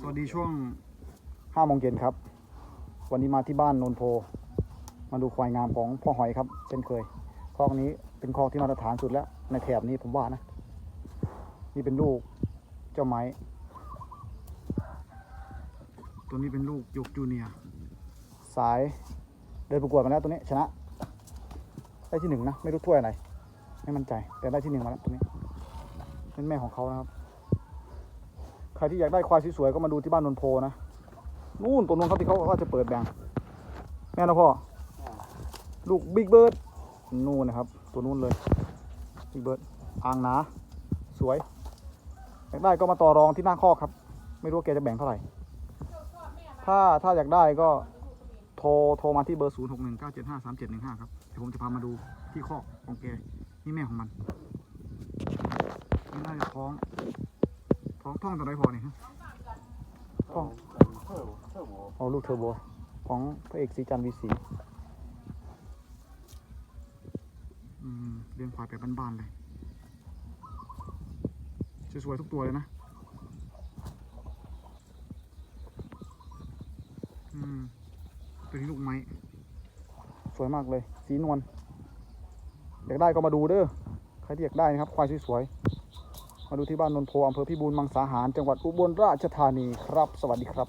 สวัสดีช่วงห้าโมงเย็นครับ วันนี้มาที่บ้านโนนโพ มาดูควายงามของพ่อหอยครับเช่นเคยคอกนี้เป็นคอกที่มาตรฐานสุดแล้ว ในแถบนี้ผมว่านะ นี่เป็นลูกเจ้าไม้ ตัวนี้เป็นลูกยกจูเนียร์สายเดินประกวดมาแล้วตัวนี้ชนะ ได้ที่หนึ่งนะ ไม่รู้ถ้วยอะไรไม่มั่นใจ แต่ได้ที่หนึ่งมาแล้วตัวนี้เป็นแม่ของเขานะครับ ใครที่อยากได้ควายสวยๆก็มาดูที่บ้านนนโพนะนู่นตัวนู้นเขาที่เขาว่าจะเปิดแบ่งแม่นะพ่อลูกบิ๊กเบิร์ดนู่นนะครับ ตัวนู้นเลยบิ๊กเบิร์ดอ่างหนา สวยอยากได้ก็มาต่อรองที่หน้าคอกครับ ไม่รู้ว่าแกจะแบ่งเท่าไหร่ ถ้าถ้าอยากได้ก็โทรโทรมาที่เบอร์ 0 6 1 9 7 5 3 7 1 5 ครับ เดี๋ยวผมจะพามาดูที่คอกของแกนี่แม่ของมันนี่น่าจะท้อง ท้องท้องตัวไหนพอเนี่ยฮะท้องเทอร์เทอร์โบอ๋อลูกเทอร์โบของพระเอกสีจันทร์วีสีอืมเลี้ยงควายแบบบ้านๆเลยสวยๆทุกตัวเลยนะอืมตัวนี้ลูกไม้สวยมากเลย สีนวลอยากได้ก็มาดูเด้อใครที่อยากได้นะครับควายสวยๆ มาดูที่บ้านนนโพอำเภอพิบูลมังสาหาร จังหวัดอุบลราชธานีครับ สวัสดีครับ